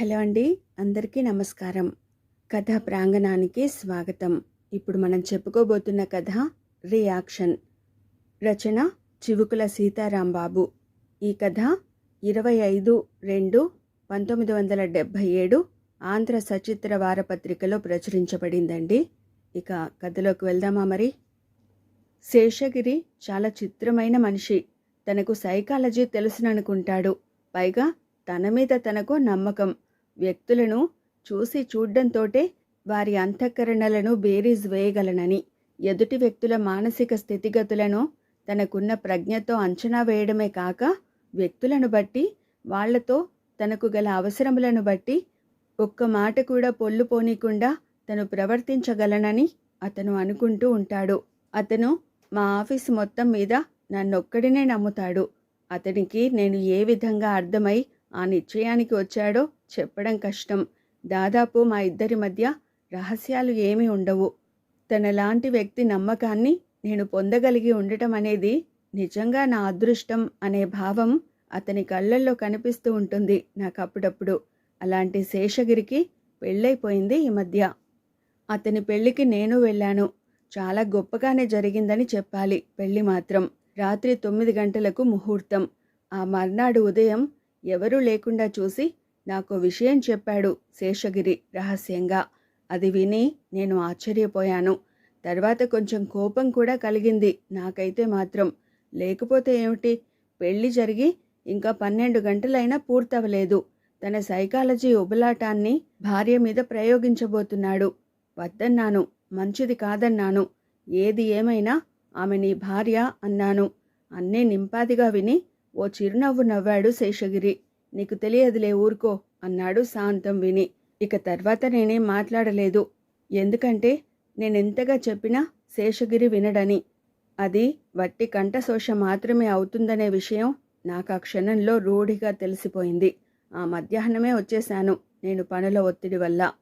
Hello అండి అందరికీ నమస్కారం. కథ ప్రాంగణానికి స్వాగతం. ఇప్పుడు మనం చెప్పుకోబోతున్న కథ రియాక్షన్. రచన చివుకుల సీతారాంబాబు. ఈ కథ ఇరవై ఐదు రెండు పంతొమ్మిది వందల డెబ్భై ఏడు ఆంధ్ర సచిత్ర వారపత్రికలో ప్రచురించబడిందండి. ఇక కథలోకి వెళ్దామా మరి? శేషగిరి చాలా చిత్రమైన మనిషి. తనకు సైకాలజీ తెలుసుననుకుంటాడు. పైగా తన మీద తనకు నమ్మకం. వ్యక్తులను చూసి చూడ్డంతోటే వారి అంతఃకరణలను బేరీజ్ వేయగలనని. ఎదుటి వ్యక్తుల మానసిక స్థితిగతులను తనకున్న ప్రజ్ఞతో అంచనా వేయడమే కాక వ్యక్తులను బట్టి వాళ్ళతో తనకు గల అవసరములను బట్టి ఒక్క మాట కూడా పొల్లు పోనీకుండా తను ప్రవర్తించగలనని అతను అనుకుంటూ ఉంటాడు. అతను మా ఆఫీస్ మొత్తం మీద నన్నొక్కడినే నమ్ముతాడు. అతనికి నేను ఏ విధంగా అర్థమై ఆ నిశ్చయానికి వచ్చాడో చెప్పడం కష్టం. దాదాపు మా ఇద్దరి మధ్య రహస్యాలు ఏమీ ఉండవు. తనలాంటి వ్యక్తి నమ్మకాన్ని నేను పొందగలిగి ఉండటం అనేది నిజంగా నా అదృష్టం అనే భావం అతని కళ్ళల్లో కనిపిస్తూ ఉంటుంది నాకు అప్పుడప్పుడు. అలాంటి శేషగిరికి పెళ్ళైపోయింది ఈ మధ్య. అతని పెళ్ళికి నేను వెళ్ళాను. చాలా గొప్పగానే జరిగిందని చెప్పాలి. పెళ్ళి మాత్రం రాత్రి తొమ్మిది గంటలకు ముహూర్తం. ఆ మర్నాడు ఉదయం ఎవరూ లేకుండా చూసి నాకు విషయం చెప్పాడు శేషగిరి రహస్యంగా. అది విని నేను ఆశ్చర్యపోయాను. తర్వాత కొంచెం కోపం కూడా కలిగింది నాకైతే మాత్రం. లేకపోతే ఏమిటి? పెళ్ళి జరిగి ఇంకా పన్నెండు గంటలైనా పూర్తవలేదు. తన సైకాలజీ ఉబలాటాన్ని భార్య మీద ప్రయోగించబోతున్నాడు. వద్దన్నాను. మంచిది కాదన్నాను. ఏది ఏమైనా ఆమె నీ భార్య అన్నాను. అన్నీ నింపాదిగా విని ఓ చిరునవ్వు నవ్వాడు శేషగిరి. నీకు తెలియదులే ఊరుకో అన్నాడు శాంతం విని. ఇక తర్వాత నేనేం మాట్లాడలేదు. ఎందుకంటే నేనెంతగా చెప్పినా శేషగిరి వినడని. అది వట్టి కంఠశోష మాత్రమే అవుతుందనే విషయం నాకు ఆ క్షణంలో రూఢిగా తెలిసిపోయింది. ఆ మధ్యాహ్నమే వచ్చేశాను నేను పనుల ఒత్తిడి వల్ల.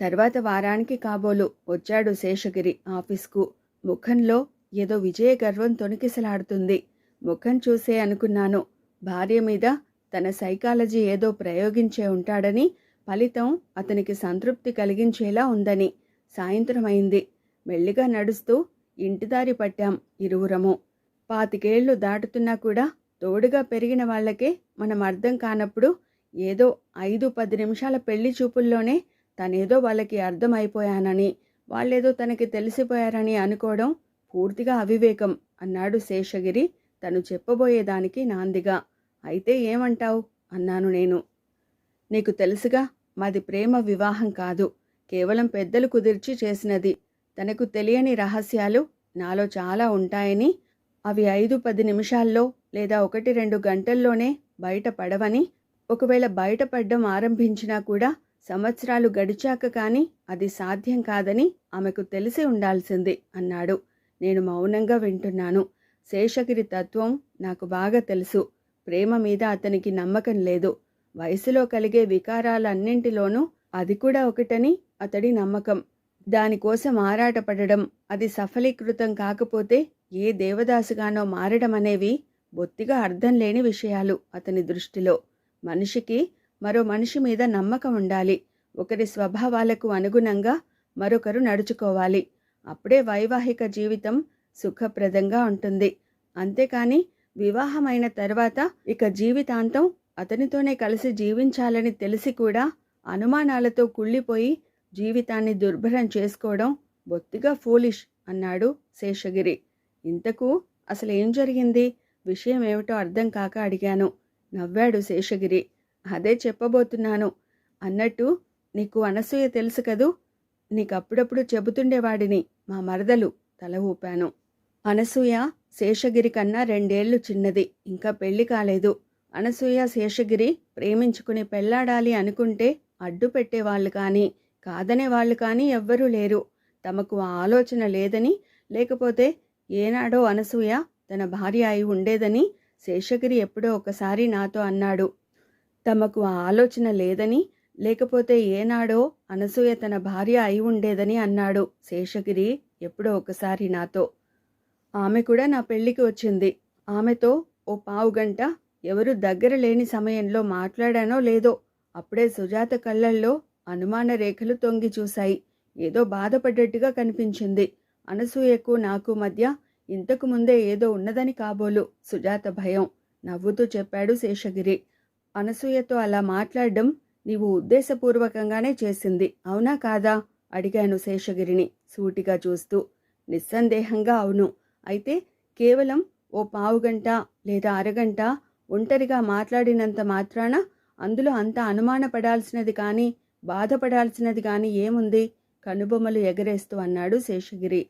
తర్వాత వారానికి కాబోలు వచ్చాడు శేషగిరి ఆఫీస్కు. ముఖంలో ఏదో విజయ గర్వం తొణికిసలాడుతుంది. ముఖం చూసే అనుకున్నాను. భార్య మీద తన సైకాలజీ ఏదో ప్రయోగించే ఉంటాడని ఫలితం అతనికి సంతృప్తి కలిగించేలా ఉందని సాయంత్రం అయింది. మెల్లిగా నడుస్తూ ఇంటిదారి పట్టాం ఇరువురము. పాతికేళ్ళు దాటుతున్నా కూడా తోడుగా పెరిగిన వాళ్ళకే మనం అర్థం కానప్పుడు ఏదో ఐదు పది నిమిషాల పెళ్ళి చూపుల్లోనే తనేదో వాళ్ళకి అర్థమైపోయానని వాళ్ళేదో తనకి తెలిసిపోయారని అనుకోవడం పూర్తిగా అవివేకం అన్నాడు శేషగిరి తను చెప్పబోయేదానికి నాందిగా. అయితే ఏమంటావు? అన్నాను నేను. నీకు తెలుసుగా మాది ప్రేమ వివాహం కాదు. కేవలం పెద్దలు కుదిర్చి చేసినది. తనకు తెలియని రహస్యాలు నాలో చాలా ఉంటాయని అవి ఐదు పది నిమిషాల్లో లేదా ఒకటి రెండు గంటల్లోనే బయట పడవని ఒకవేళ బయటపడ్డం ఆరంభించినా కూడా సంవత్సరాలు గడిచాక కానీ అది సాధ్యం కాదని ఆమెకు తెలిసి ఉండాల్సింది అన్నాడు. నేను మౌనంగా వింటున్నాను. శేషగిరి తత్వం నాకు బాగా తెలుసు. ప్రేమ మీద అతనికి నమ్మకం లేదు. వయసులో కలిగే వికారాలన్నింటిలోనూ అది కూడా ఒకటని అతడి నమ్మకం. దానికోసం ఆరాటపడడం అది సఫలీకృతం కాకపోతే ఏ దేవదాసుగానో మారడం అనేవి బొత్తిగా అర్థం లేని విషయాలు అతని దృష్టిలో. మనిషికి మరో మనిషి మీద నమ్మకం ఉండాలి. ఒకరి స్వభావాలకు అనుగుణంగా మరొకరు నడుచుకోవాలి. అప్పుడే వైవాహిక జీవితం సుఖప్రదంగా ఉంటుంది. అంతేకాని వివాహమైన తర్వాత ఇక జీవితాంతం అతనితోనే కలిసి జీవించాలని తెలిసి కూడా అనుమానాలతో కుళ్ళిపోయి జీవితాన్ని దుర్భరం చేసుకోవడం బొత్తిగా ఫూలిష్ అన్నాడు శేషగిరి. ఇంతకు అసలు ఏం జరిగింది? విషయం ఏమిటో అర్థం కాక అడిగాను. నవ్వాడు శేషగిరి. అదే చెప్పబోతున్నాను. అన్నట్టు నీకు అనసూయ తెలుసు కదూ? నీకు అప్పుడప్పుడు చెబుతుండేవాడిని మా మరదలు. తల ఊపాను. అనసూయ శేషగిరి కన్నా రెండేళ్ళు చిన్నది ఇంకా పెళ్ళి కాలేదు. అనసూయ శేషగిరి ప్రేమించుకుని పెళ్ళాడాలి అనుకుంటే అడ్డు పెట్టేవాళ్ళు కానీ కాదనే వాళ్ళు కానీ ఎవ్వరూ లేరు. తమకు ఆ ఆలోచన లేదని లేకపోతే ఏనాడో అనసూయ తన భార్య అయి ఉండేదని శేషగిరి ఎప్పుడో ఒకసారి నాతో అన్నాడు. తమకు ఆ ఆలోచన లేదని లేకపోతే ఏనాడో అనసూయ తన భార్య అయి ఉండేదని అన్నాడు శేషగిరి ఎప్పుడో ఒకసారి నాతో. ఆమె కూడా నా పెళ్ళికి వచ్చింది. ఆమెతో ఓ పావు గంట ఎవరు దగ్గర లేని సమయంలో మాట్లాడానో లేదో అప్పుడే సుజాత కళ్ళల్లో అనుమాన రేఖలు తొంగి చూశాయి. ఏదో బాధపడ్డట్టుగా కనిపించింది. అనసూయకు నాకు మధ్య ఇంతకు ముందే ఏదో ఉన్నదని కాబోలు సుజాత భయం. నవ్వుతూ చెప్పాడు శేషగిరి. అనసూయతో అలా మాట్లాడడం నీవు ఉద్దేశపూర్వకంగానే చేసింది. అవునా కాదా? అడిగాను శేషగిరిని సూటిగా చూస్తూ. నిస్సందేహంగా అవును. అయితే కేవలం ఓ పావుగంట లేదా అరగంట ఒంటరిగా మాట్లాడినంత మాత్రాన అందులో అంత అనుమానపడాల్సినది కానీ బాధపడాల్సినది కానీ ఏముంది? కనుబొమ్మలు ఎగరేస్తూ అన్నాడు శేషగిరి.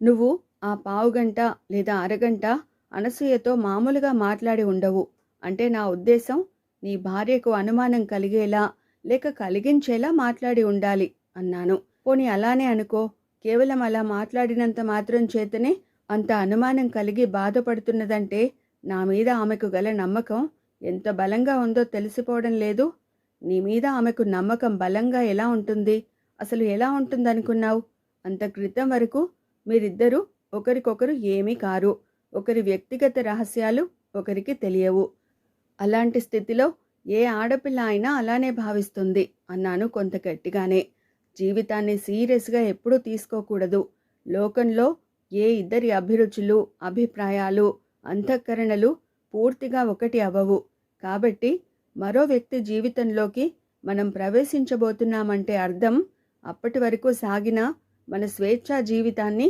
నువ్వు ఆ పావుగంట లేదా అరగంట అనసూయతో మామూలుగా మాట్లాడి ఉండవు. అంటే నా ఉద్దేశం నీ భార్యకు అనుమానం కలిగేలా లేక కలిగించేలా మాట్లాడి ఉండాలి అన్నాను. పోనీ అలానే అనుకో. కేవలం అలా మాట్లాడినంత మాత్రం చేతనే అంత అనుమానం కలిగి బాధపడుతున్నదంటే నా మీద ఆమెకు గల నమ్మకం ఎంత బలంగా ఉందో తెలిసిపోవడం లేదు. నీ మీద ఆమెకు నమ్మకం బలంగా ఎలా ఉంటుంది? అసలు ఎలా ఉంటుందనుకున్నావు? అంత క్రితం వరకు మీరిద్దరూ ఒకరికొకరు ఏమీ కారు. ఒకరి వ్యక్తిగత రహస్యాలు ఒకరికి తెలియవు. అలాంటి స్థితిలో ఏ ఆడపిల్ల అయినా అలానే భావిస్తుంది అన్నాను కొంత గట్టిగానే. జీవితాన్ని సీరియస్గా ఎప్పుడూ తీసుకోకూడదు. లోకంలో ఏ ఇద్దరి అభిరుచులు అభిప్రాయాలు అంతఃకరణలు పూర్తిగా ఒకటి అవ్వవు కాబట్టి మరో వ్యక్తి జీవితంలోకి మనం ప్రవేశించబోతున్నామంటే అర్థం అప్పటి వరకు సాగిన మన స్వేచ్ఛా జీవితాన్ని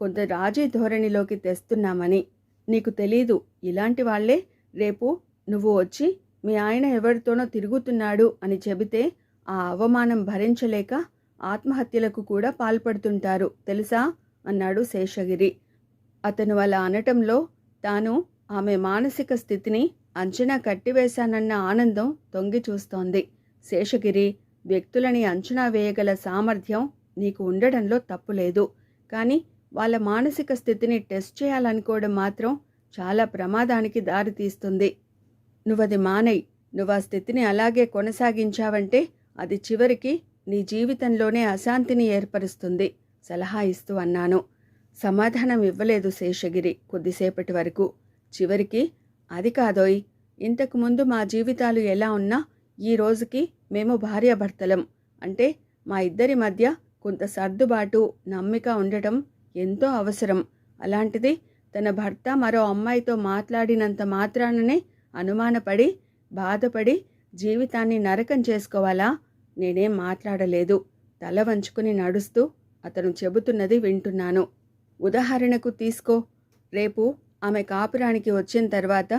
కొంత రాజీ ధోరణిలోకి తెస్తున్నామని. నీకు తెలీదు ఇలాంటి వాళ్ళే రేపు నువ్వు వచ్చి మీ ఆయన ఎవరితోనో తిరుగుతున్నాడు అని చెబితే ఆ అవమానం భరించలేక ఆత్మహత్యలకు కూడా పాల్పడుతుంటారు. తెలుసా? అన్నాడు శేషగిరి. అతను అలా అనటంలో తాను ఆమె మానసిక స్థితిని అంచనా కట్టివేశానన్న ఆనందం తొంగి చూస్తోంది. శేషగిరి వ్యక్తులని అంచనా వేయగల సామర్థ్యం నీకు ఉండడంలో తప్పులేదు కానీ వాళ్ళ మానసిక స్థితిని టెస్ట్ చేయాలనుకోవడం మాత్రం చాలా ప్రమాదానికి దారితీస్తుంది నువ్వది మానై నువ్వు ఆ స్థితిని అలాగే కొనసాగించావంటే అది చివరికి నీ జీవితంలోనే అశాంతిని ఏర్పరుస్తుంది. సలహా ఇస్తూ అన్నాను. సమాధానం ఇవ్వలేదు శేషగిరి కొద్దిసేపటి వరకు. చివరికి అది కాదోయ్ ఇంతకుముందు మా జీవితాలు ఎలా ఉన్నా ఈ రోజుకి మేము భార్యాభర్తలం. అంటే మా ఇద్దరి మధ్య కొంత సర్దుబాటు నమ్మిక ఉండటం ఎంతో అవసరం. అలాంటిది తన భర్త మరో అమ్మాయితో మాట్లాడినంత మాత్రాననే అనుమానపడి బాధపడి జీవితాన్ని నరకం చేసుకోవాలా? నేనేం మాట్లాడలేదు. తల వంచుకుని నడుస్తూ అతను చెబుతున్నది వింటున్నాను. ఉదాహరణకు తీసుకో. రేపు ఆమె కాపురానికి వచ్చిన తర్వాత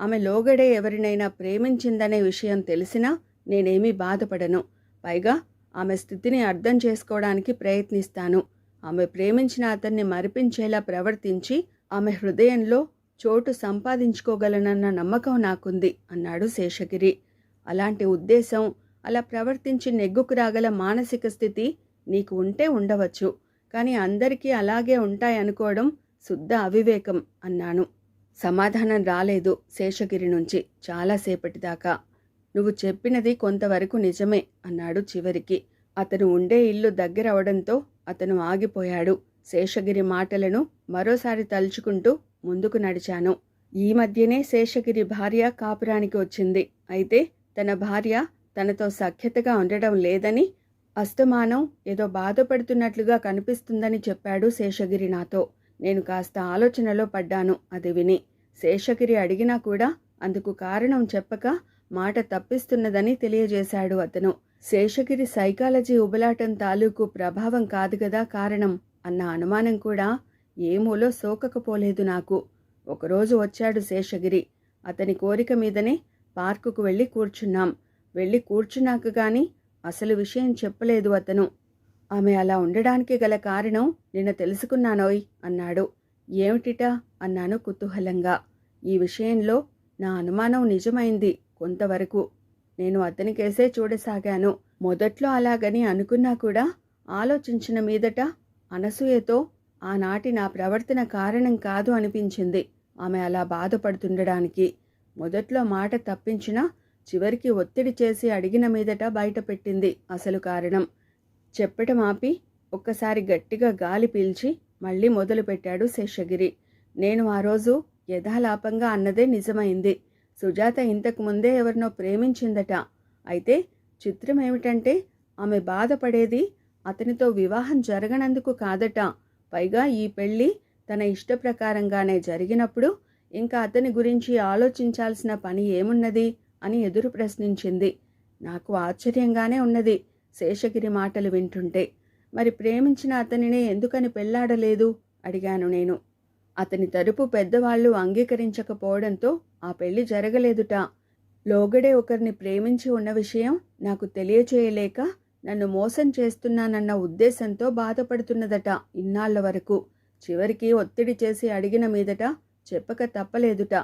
ఆమె లోగడే ఎవరినైనా ప్రేమించిందనే విషయం తెలిసినా నేనేమీ బాధపడను. పైగా ఆమె స్థితిని అర్థం చేసుకోవడానికి ప్రయత్నిస్తాను. ఆమె ప్రేమించిన అతన్ని మరిపించేలా ప్రవర్తించి ఆమె హృదయంలో చోటు సంపాదించుకోగలనన్న నమ్మకం నాకుంది అన్నాడు శేషగిరి. అలాంటి ఉద్దేశం అలా ప్రవర్తించి నెగ్గుకు రాగల మానసిక స్థితి నీకు ఉంటే ఉండవచ్చు. కానీ అందరికీ అలాగే ఉంటాయనుకోవడం శుద్ధ అవివేకం అన్నాను. సమాధానం రాలేదు శేషగిరి నుంచి. చాలాసేపటి దాకా నువ్వు చెప్పినది కొంతవరకు నిజమే అన్నాడు చివరికి. అతను ఉండే ఇల్లు దగ్గరవడంతో అతను ఆగిపోయాడు. శేషగిరి మాటలను మరోసారి తలుచుకుంటూ ముందుకు నడిచాను. ఈ మధ్యనే శేషగిరి భార్య కాపురానికి వచ్చింది. అయితే తన భార్య తనతో సఖ్యతగా ఉండడం లేదని అస్తమానం ఏదో బాధపడుతున్నట్లుగా కనిపిస్తుందని చెప్పాడు శేషగిరి నాతో. నేను కాస్త ఆలోచనలో పడ్డాను అది విని. శేషగిరి అడిగినా కూడా అందుకు కారణం చెప్పక మాట తప్పిస్తున్నదని తెలియజేశాడు అతను. శేషగిరి సైకాలజీ ఉబలాటం తాలూకు ప్రభావం కాదు గదా కారణం అన్న అనుమానం కూడా ఏమూలో సోకకపోలేదు నాకు. ఒకరోజు వచ్చాడు శేషగిరి. అతని కోరిక మీదనే పార్కుకు వెళ్ళి కూర్చున్నాం. వెళ్ళి కూర్చున్నాక కానీ అసలు విషయం చెప్పలేదు అతను. ఆమె అలా ఉండడానికి గల కారణం నిన్న తెలుసుకున్నానోయ్ అన్నాడు. ఏమిటిట? అన్నాను కుతూహలంగా. ఈ విషయంలో నా అనుమానం నిజమైంది కొంతవరకు. నేను అతనికేసే చూడసాగాను. మొదట్లో అలాగని అనుకున్నా కూడా ఆలోచించిన మీదట అనసూయతో ఆనాటి నా ప్రవర్తన కారణం కాదు అనిపించింది. ఆమె అలా బాధపడుతుండడానికి. మొదట్లో మాట తప్పించినా చివరికి ఒత్తిడి చేసి అడిగిన మీదట బయటపెట్టింది. అసలు కారణం? చెప్పటం ఆపి ఒక్కసారి గట్టిగా గాలి పీల్చి మళ్ళీ మొదలుపెట్టాడు శేషగిరి. నేను ఆ రోజు యథాలాపంగా అన్నదే నిజమైంది. సుజాత ఇంతకు ముందే ఎవరినో ప్రేమించిందట. అయితే చిత్రం ఏమిటంటే ఆమె బాధపడేది అతనితో వివాహం జరగనందుకు కాదట. పైగా ఈ పెళ్ళి తన ఇష్ట ప్రకారంగానే జరిగినప్పుడు ఇంకా అతని గురించి ఆలోచించాల్సిన పని ఏమున్నది? అని ఎదురు ప్రశ్నించింది. నాకు ఆశ్చర్యంగానే ఉన్నది శేషగిరి మాటలు వింటుంటే. మరి ప్రేమించిన అతనినే ఎందుకని పెళ్ళాడలేదు? అడిగాను నేను. అతని తరపు పెద్దవాళ్ళు అంగీకరించకపోవడంతో ఆ పెళ్ళి జరగలేదుట. లోగడే ఒకరిని ప్రేమించి ఉన్న విషయం నాకు తెలియచేయలేక నన్ను మోసం చేస్తున్నానన్న ఉద్దేశంతో బాధపడుతున్నదట ఇన్నాళ్ళ వరకు. చివరికి ఒత్తిడి చేసి అడిగిన మీదట చెప్పక తప్పలేదుట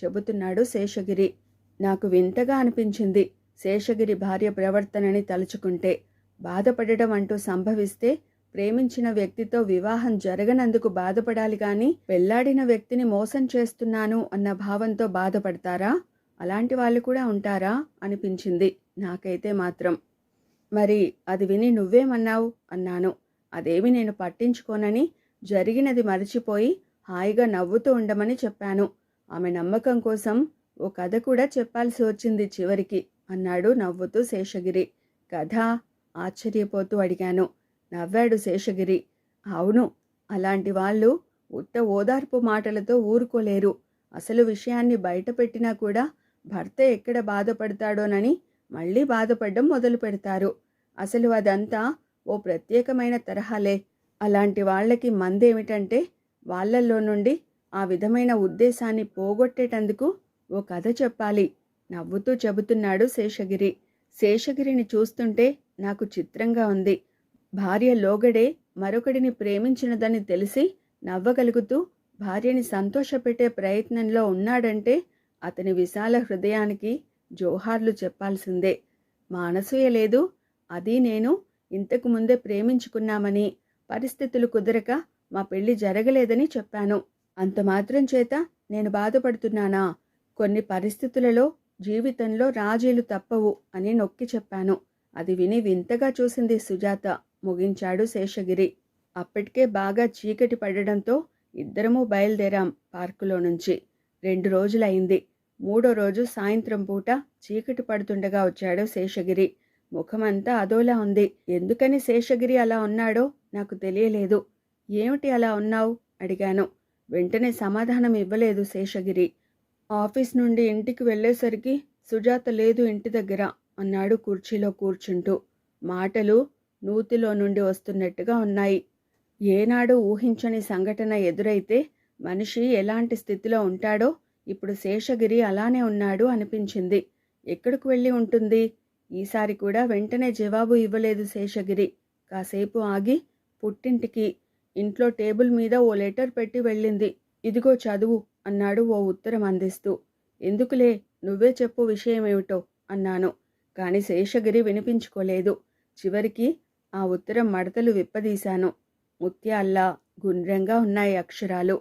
చెబుతున్నాడు శేషగిరి. నాకు వింతగా అనిపించింది శేషగిరి భార్య ప్రవర్తనని తలుచుకుంటే. బాధపడడం అంటూ సంభవిస్తే ప్రేమించిన వ్యక్తితో వివాహం జరగనందుకు బాధపడాలి కానీ పెళ్ళాడిన వ్యక్తిని మోసం చేస్తున్నాను అన్న భావంతో బాధపడతారా? అలాంటి వాళ్ళు కూడా ఉంటారా? అనిపించింది నాకైతే మాత్రం. మరి అది విని నువ్వేమన్నావు? అన్నాను. అదేమి నేను పట్టించుకోనని జరిగినది మరచిపోయి హాయిగా నవ్వుతూ ఉండమని చెప్పాను. ఆమె నమ్మకం కోసం ఓ కథ కూడా చెప్పాల్సి వచ్చింది చివరికి. అన్నాడు నవ్వుతూ శేషగిరి. కథ? ఆశ్చర్యపోతూ అడిగాను. నవ్వాడు శేషగిరి. అవును అలాంటి వాళ్ళు ఉట్ట ఓదార్పు మాటలతో ఊరుకోలేరు. అసలు విషయాన్ని బయటపెట్టినా కూడా భర్త ఎక్కడ బాధపడతాడోనని మళ్ళీ బాధపడడం మొదలు పెడతారు. అసలు అదంతా ఓ ప్రత్యేకమైన తరహాలే. అలాంటి వాళ్ళకి మందేమిటంటే వాళ్ళల్లో నుండి ఆ విధమైన ఉద్దేశాన్ని పోగొట్టేటందుకు ఓ కథ చెప్పాలి. నవ్వుతూ చెబుతున్నాడు శేషగిరి. శేషగిరిని చూస్తుంటే నాకు చిత్రంగా ఉంది. భార్య లోగడే మరొకడిని ప్రేమించినదని తెలిసి నవ్వగలుగుతూ భార్యని సంతోషపెట్టే ప్రయత్నంలో ఉన్నాడంటే అతని విశాల హృదయానికి జోహార్లు చెప్పాల్సిందే. మానసూయ లేదు. అది నేను ఇంతకు ముందే ప్రేమించుకున్నామని పరిస్థితులు కుదరక మా పెళ్ళి జరగలేదని చెప్పాను. అంత మాత్రం చేత నేను బాధపడుతున్నానా? కొన్ని పరిస్థితులలో జీవితంలో రాజీలు తప్పవు అని నొక్కి చెప్పాను. అది విని వింతగా చూసింది సుజాత. ముగించాడు శేషగిరి. అప్పటికే బాగా చీకటి పడడంతో ఇద్దరము బయలుదేరాం పార్కులో నుంచి. రెండు రోజులైంది మూడో రోజు సాయంత్రం పూట చీకటి పడుతుండగా వచ్చాడు శేషగిరి. ముఖమంతా అదోలా ఉంది. ఎందుకని శేషగిరి అలా ఉన్నాడో నాకు తెలియలేదు. ఏమిటి అలా ఉన్నావు? అడిగాను. వెంటనే సమాధానం ఇవ్వలేదు శేషగిరి. ఆఫీస్ నుండి ఇంటికి వెళ్ళేసరికి సుజాత లేదు ఇంటి దగ్గర అన్నాడు కుర్చీలో కూర్చుంటూ. మాటలు నూతిలో నుండి వస్తున్నట్టుగా ఉన్నాయి. ఏనాడు ఊహించని సంఘటన ఎదురైతే మనిషి ఎలాంటి స్థితిలో ఉంటాడో ఇప్పుడు శేషగిరి అలానే ఉన్నాడు అనిపించింది. ఎక్కడికి వెళ్ళి ఉంటుంది? ఈసారి కూడా వెంటనే జవాబు ఇవ్వలేదు శేషగిరి. కాసేపు ఆగి పుట్టింటికి ఇంట్లో టేబుల్ మీద ఓ లెటర్ పెట్టి వెళ్ళింది. ఇదిగో చదువు అన్నాడు ఓ ఉత్తరం అందిస్తూ. ఎందుకులే? నువ్వే చెప్పు విషయమేమిటో అన్నాను. కాని శేషగిరి వినిపించుకోలేదు. చివరికి ఆ ఉత్తరం మడతలు విప్పదీశాను. ముత్యాల్లా గుండ్రంగా ఉన్నాయి అక్షరాలు.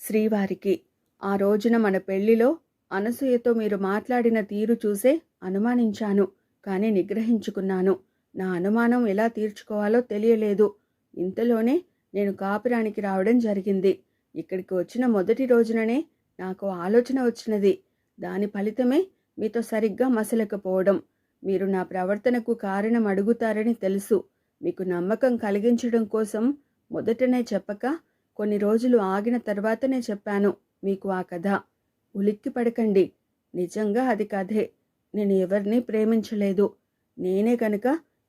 శ్రీవారికి ఆ రోజున మన పెళ్ళిలో అనసూయతో మీరు మాట్లాడిన తీరు చూసే అనుమానించాను. కానీ నిగ్రహించుకున్నాను. నా అనుమానం ఎలా తీర్చుకోవాలో తెలియలేదు. ఇంతలోనే నేను కాపురానికి రావడం జరిగింది. ఇక్కడికి వచ్చిన మొదటి రోజుననే నాకు ఆలోచన వచ్చినది. దాని ఫలితమే మీతో సరిగ్గా మసలకపోవడం. మీరు నా ప్రవర్తనకు కారణం అడుగుతారని తెలుసు. మీకు నమ్మకం కలిగించడం కోసం మొదటనే చెప్పక కొన్ని రోజులు ఆగిన తర్వాతనే చెప్పాను మీకు ఆ కథ. ఉలిక్కి పడకండి. నిజంగా అది కథే. నేను ఎవరిని ప్రేమించలేదు. నేనే కనుక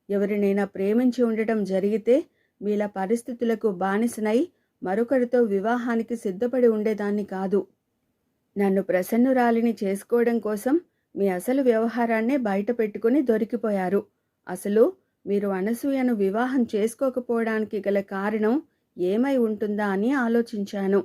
ఎవరినైనా ప్రేమించి ఉండటం జరిగితే మీలా పరిస్థితులకు బానిసనై మరొకరితో వివాహానికి సిద్ధపడి ఉండేదాన్ని కాదు. నన్ను ప్రసన్నురాలిని చేసుకోవడం కోసం మీ అసలు వ్యవహారాన్నే బయట పెట్టుకుని దొరికిపోయారు. అసలు మీరు అనసూయను వివాహం చేసుకోకపోవడానికి గల కారణం ఏమై ఉంటుందా అని ఆలోచించాను.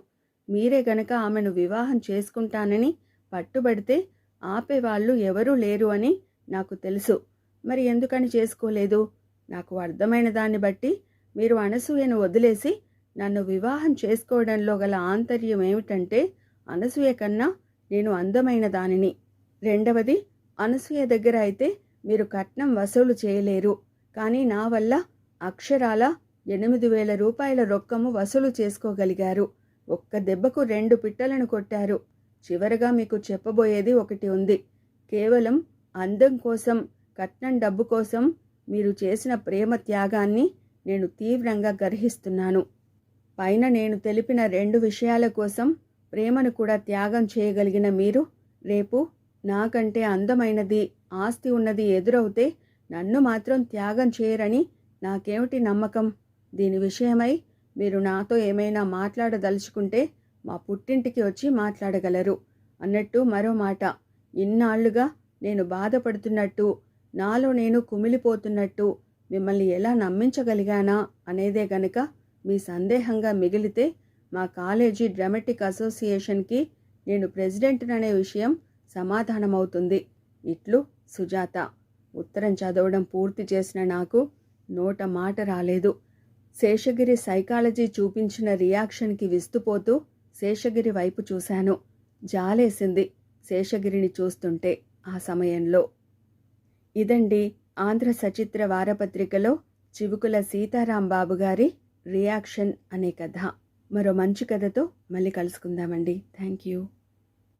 మీరే గనక ఆమెను వివాహం చేసుకుంటానని పట్టుబడితే ఆపేవాళ్ళు ఎవరూ లేరు అని నాకు తెలుసు. మరి ఎందుకని చేసుకోలేదు? నాకు అర్థమైన దాన్ని బట్టి మీరు అనసూయను వదిలేసి నన్ను వివాహం చేసుకోవడంలో గల ఆంతర్యం ఏమిటంటే అనసూయ కన్నా నేను అందమైన దానిని. రెండవది అనసూయ దగ్గర అయితే మీరు కట్నం వసూలు చేయలేరు. కానీ నా వల్ల అక్షరాల ఎనిమిది వేల రూపాయల రొక్కము వసూలు చేసుకోగలిగారు. ఒక్క దెబ్బకు రెండు పిట్టలను కొట్టారు. చివరగా మీకు చెప్పబోయేది ఒకటి ఉంది. కేవలం అందం కోసం కట్నం డబ్బు కోసం మీరు చేసిన ప్రేమ త్యాగాన్ని నేను తీవ్రంగా గర్హిస్తున్నాను. పైన నేను తెలిపిన రెండు విషయాల కోసం ప్రేమను కూడా త్యాగం చేయగలిగిన మీరు రేపు నాకంటే అందమైనది ఆస్తి ఉన్నది ఎదురవుతే నన్ను మాత్రం త్యాగం చేయరని నాకేమిటి నమ్మకం? దీని విషయమై మీరు నాతో ఏమైనా మాట్లాడదలుచుకుంటే మా పుట్టింటికి వచ్చి మాట్లాడగలరు అన్నట్టు మరో మాట. ఇన్నాళ్ళుగా నేను బాధపడుతున్నట్టు నాలో నేను కుమిలిపోతున్నట్టు మిమ్మల్ని ఎలా నమ్మించగలిగానా అనేదే గనుక మీ సందేహంగా మిగిలితే మా కాలేజీ డ్రామాటిక్ అసోసియేషన్కి నేను ప్రెసిడెంట్ అనే విషయం సమాధానమవుతుంది. ఇట్లు సుజాత. ఉత్తరం చదవడం పూర్తి చేసిన నాకు నోట మాట రాలేదు. శేషగిరి సైకాలజీ చూపించిన రియాక్షన్కి విస్తుపోతూ శేషగిరి వైపు చూశాను. జాలేసింది శేషగిరిని చూస్తుంటే ఆ సమయంలో. ఇదండి ఆంధ్ర సచిత్ర వారపత్రికలో చివుకుల సీతారాం బాబు గారి రియాక్షన్ అనే కథ మరో మంచి కథతో మళ్ళీ కలుసుకుందామండి. Thank you.